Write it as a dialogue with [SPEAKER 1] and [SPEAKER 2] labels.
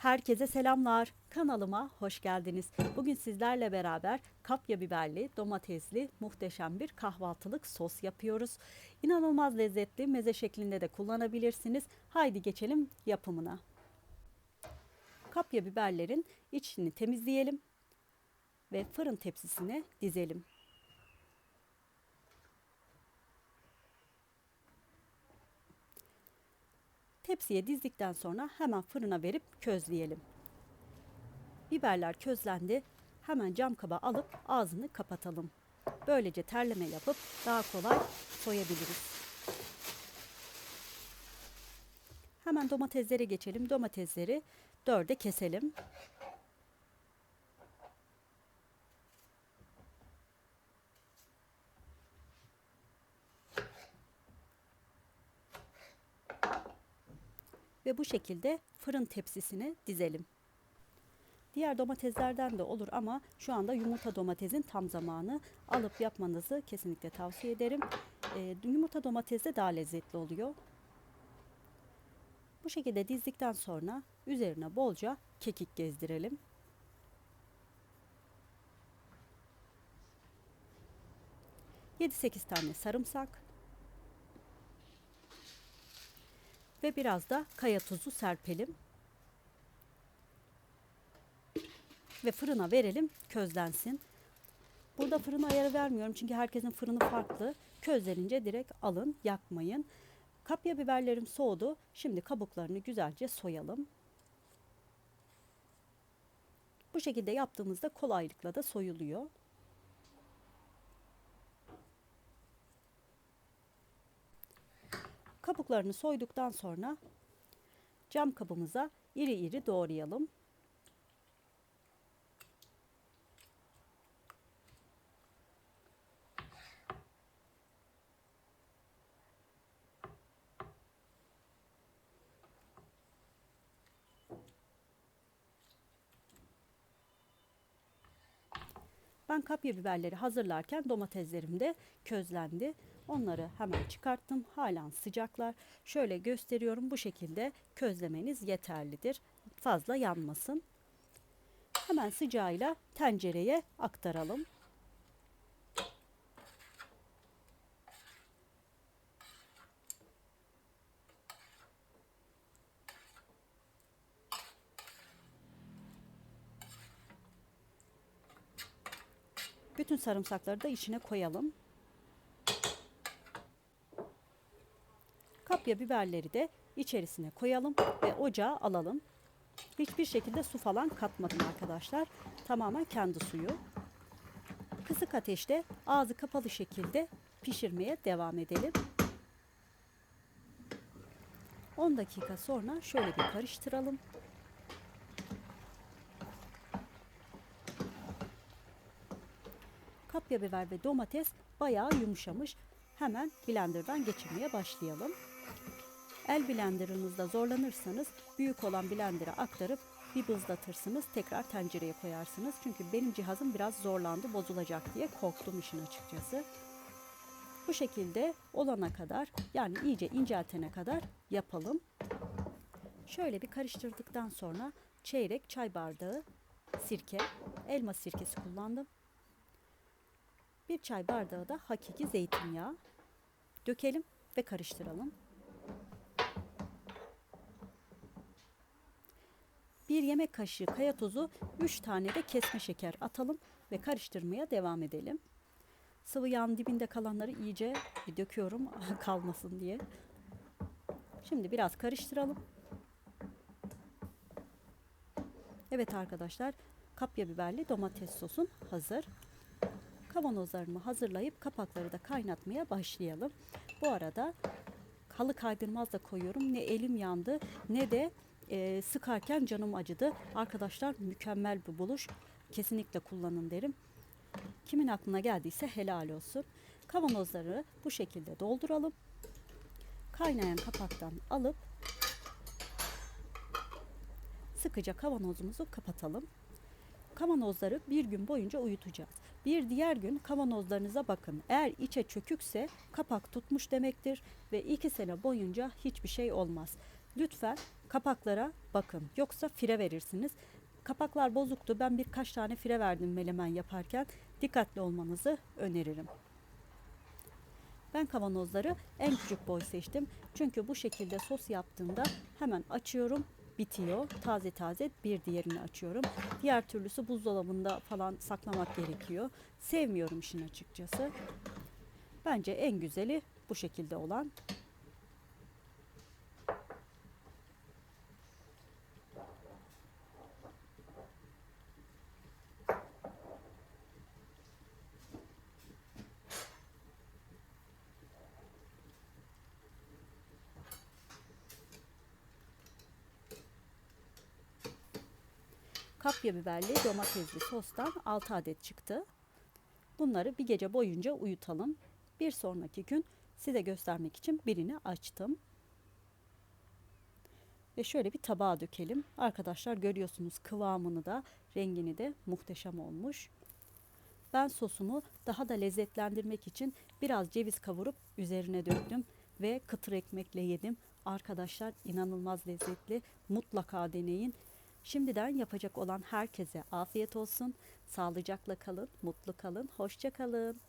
[SPEAKER 1] Herkese selamlar. Kanalıma hoş geldiniz. Bugün sizlerle beraber kapya biberli, domatesli muhteşem bir kahvaltılık sos yapıyoruz. İnanılmaz lezzetli meze şeklinde de kullanabilirsiniz. Haydi geçelim yapımına. Kapya biberlerin içini temizleyelim ve fırın tepsisine dizelim. Tepsiye dizdikten sonra hemen fırına verip közleyelim. Biberler közlendi. Hemen cam kaba alıp ağzını kapatalım. Böylece terleme yapıp daha kolay soyabiliriz. Hemen domateslere geçelim. Domatesleri dörde keselim. Ve bu şekilde fırın tepsisine dizelim. Diğer domateslerden de olur ama şu anda yumurta domatesin tam zamanı. Alıp yapmanızı kesinlikle tavsiye ederim. E, yumurta domates de daha lezzetli oluyor. Bu şekilde dizdikten sonra üzerine bolca kekik gezdirelim. Yedi sekiz tane sarımsak ve biraz da kaya tuzu serpelim. Ve fırına verelim közlensin. Burada fırın ayarı vermiyorum çünkü herkesin fırını farklı. Közlenince direkt alın, yakmayın. Kapya biberlerim soğudu. Şimdi kabuklarını güzelce soyalım. Bu şekilde yaptığımızda kolaylıkla da soyuluyor. Kabuklarını soyduktan sonra cam kabımıza iri iri doğrayalım. Ben kapya biberleri hazırlarken domateslerim de közlendi. Onları hemen çıkarttım. Halen sıcaklar. Şöyle gösteriyorum. Bu şekilde közlemeniz yeterlidir. Fazla yanmasın. Hemen sıcağıyla tencereye aktaralım. Bütün sarımsakları da içine koyalım. Kapya biberleri de içerisine koyalım ve ocağa alalım. Hiçbir şekilde su falan katmadım arkadaşlar. Tamamen kendi suyu. Kısık ateşte ağzı kapalı şekilde pişirmeye devam edelim. 10 dakika sonra şöyle bir karıştıralım. Kapya biber ve domates bayağı yumuşamış. Hemen blenderdan geçirmeye başlayalım. El blenderınızda zorlanırsanız büyük olan blender'a aktarıp bir bızlatırsınız. Tekrar tencereye koyarsınız. Çünkü benim cihazım biraz zorlandı bozulacak diye korktum işin açıkçası. Bu şekilde olana kadar yani iyice inceltene kadar yapalım. Şöyle bir karıştırdıktan sonra çeyrek çay bardağı sirke, elma sirkesi kullandım. Bir çay bardağı da hakiki zeytinyağı dökelim ve karıştıralım. Bir yemek kaşığı kaya tozu, 3 tane de kesme şeker atalım ve karıştırmaya devam edelim. Sıvı yağın dibinde kalanları iyice bir döküyorum kalmasın diye. Şimdi biraz karıştıralım. Evet arkadaşlar, kapya biberli domates sosum hazır. Kavanozlarımı hazırlayıp kapakları da kaynatmaya başlayalım. Bu arada halı kaydırmaz da koyuyorum. Ne elim yandı ne de e, sıkarken canım acıdı. Arkadaşlar mükemmel bir buluş. Kesinlikle kullanın derim. Kimin aklına geldiyse helal olsun. Kavanozları bu şekilde dolduralım. Kaynayan kapaktan alıp sıkıca kavanozumuzu kapatalım. Kavanozları bir gün boyunca uyutacağız. Bir diğer gün kavanozlarınıza bakın. Eğer içe çökükse kapak tutmuş demektir ve iki sene boyunca hiçbir şey olmaz. Lütfen Kapaklara bakın. Yoksa fire verirsiniz. Kapaklar bozuktu. Ben birkaç tane fire verdim melemen yaparken. Dikkatli olmanızı öneririm. Ben kavanozları en küçük boy seçtim. Çünkü bu şekilde sos yaptığımda hemen açıyorum, bitiyor. Taze taze bir diğerini açıyorum. Diğer türlüsü buzdolabında falan saklamak gerekiyor. Sevmiyorum işin açıkçası. Bence en güzeli bu şekilde olan. Kapya biberli domatesli sostan 6 adet çıktı. Bunları bir gece boyunca uyutalım. Bir sonraki gün size göstermek için birini açtım. Ve şöyle bir tabağa dökelim. Arkadaşlar görüyorsunuz kıvamını da rengini de muhteşem olmuş. Ben sosumu daha da lezzetlendirmek için biraz ceviz kavurup üzerine döktüm ve kıtır ekmekle yedim. Arkadaşlar inanılmaz lezzetli. Mutlaka deneyin. Şimdiden yapacak olan herkese afiyet olsun. Sağlıcakla kalın, mutlu kalın, hoşça kalın.